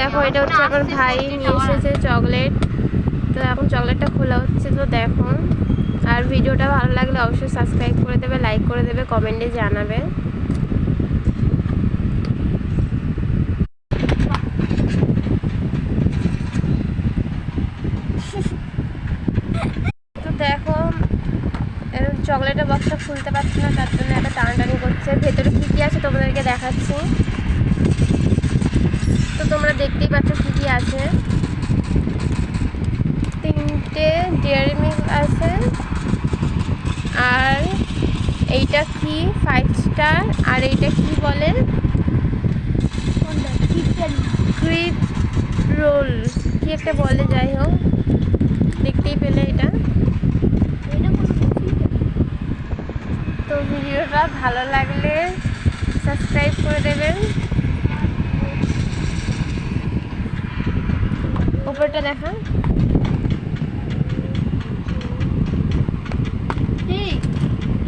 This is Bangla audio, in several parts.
দেখো, এটা হচ্ছে আমার ভাই, নিয়ে এসেছে চকলেট। তো এখন চকলেটটা খোলা হচ্ছে, তো দেখো। আর ভিডিওটা ভালো লাগলে অবশ্যই সাবস্ক্রাইব করে দেবে লাইক করে দেবে কমেন্টে জানাবে। তো দেখো চকলেটের বক্সটা খুলতে পারছি না, তার জন্য একটা টানাটানি করছে। ভেতরে কী কী আছে তোমাদেরকে দেখাচ্ছি। দেখতেই পাচ্ছ কী কী আছে। তিনটে ডেয়ারি মিল্ক আছে। আর এইটা কি? ফাইভ স্টার আর এইটা কি বলে? ক্রিপ রোল কি একটা বলে, যাই হোক। দেখতেই পেলে এটা। তো ভিডিওটা ভালো লাগলে সাবস্ক্রাইব করে দেবেন। উপরটা দেখা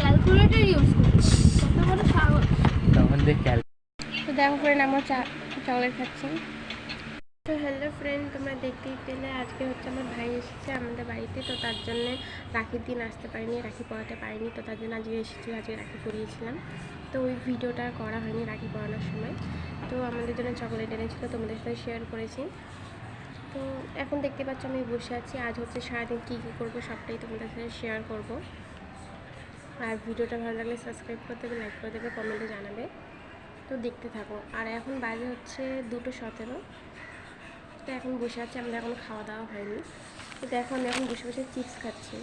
ক্যালকুলেটর ইউজ করছি। কত বড় সাহস। তখন দেখ তো দেখো ফ্রেন্ড আমার চা চকলেট খাচ্ছি। তো হ্যালো ফ্রেন্ড তোমরা দেখতেই পেলে আজকে হচ্ছে আমার ভাই এসেছে আমাদের বাড়িতে। তো তার জন্য রাখির দিন আসতে পারিনি রাখি পড়াতে পারিনি। তো তার জন্য আজকে এসেছিল আজকে রাখি পরিয়েছিলাম তো ওই ভিডিওটা করা হয়নি রাখি পড়ানোর সময়। তো আমাদের জন্য চকলেট এনেছিল তোমাদের সাথে শেয়ার করেছি। তো এখন দেখতে পাচ্ছ আমি বসে আছি। আজ হচ্ছে সারাদিন কী কী করব সবটাই তোমাদের সাথে শেয়ার করব। আর ভিডিওটা ভালো লাগলে সাবস্ক্রাইব করে দেবে লাইক করে দেবে কমেন্টে জানাবে। তো দেখতে থাকো। আর এখন বাজে হচ্ছে দুটো সতেরো। তো এখন বসে আছি, আমাদের এখন খাওয়া দাওয়া হয়নি। তো এখন এখন বসে বসে চিপস খাচ্ছি।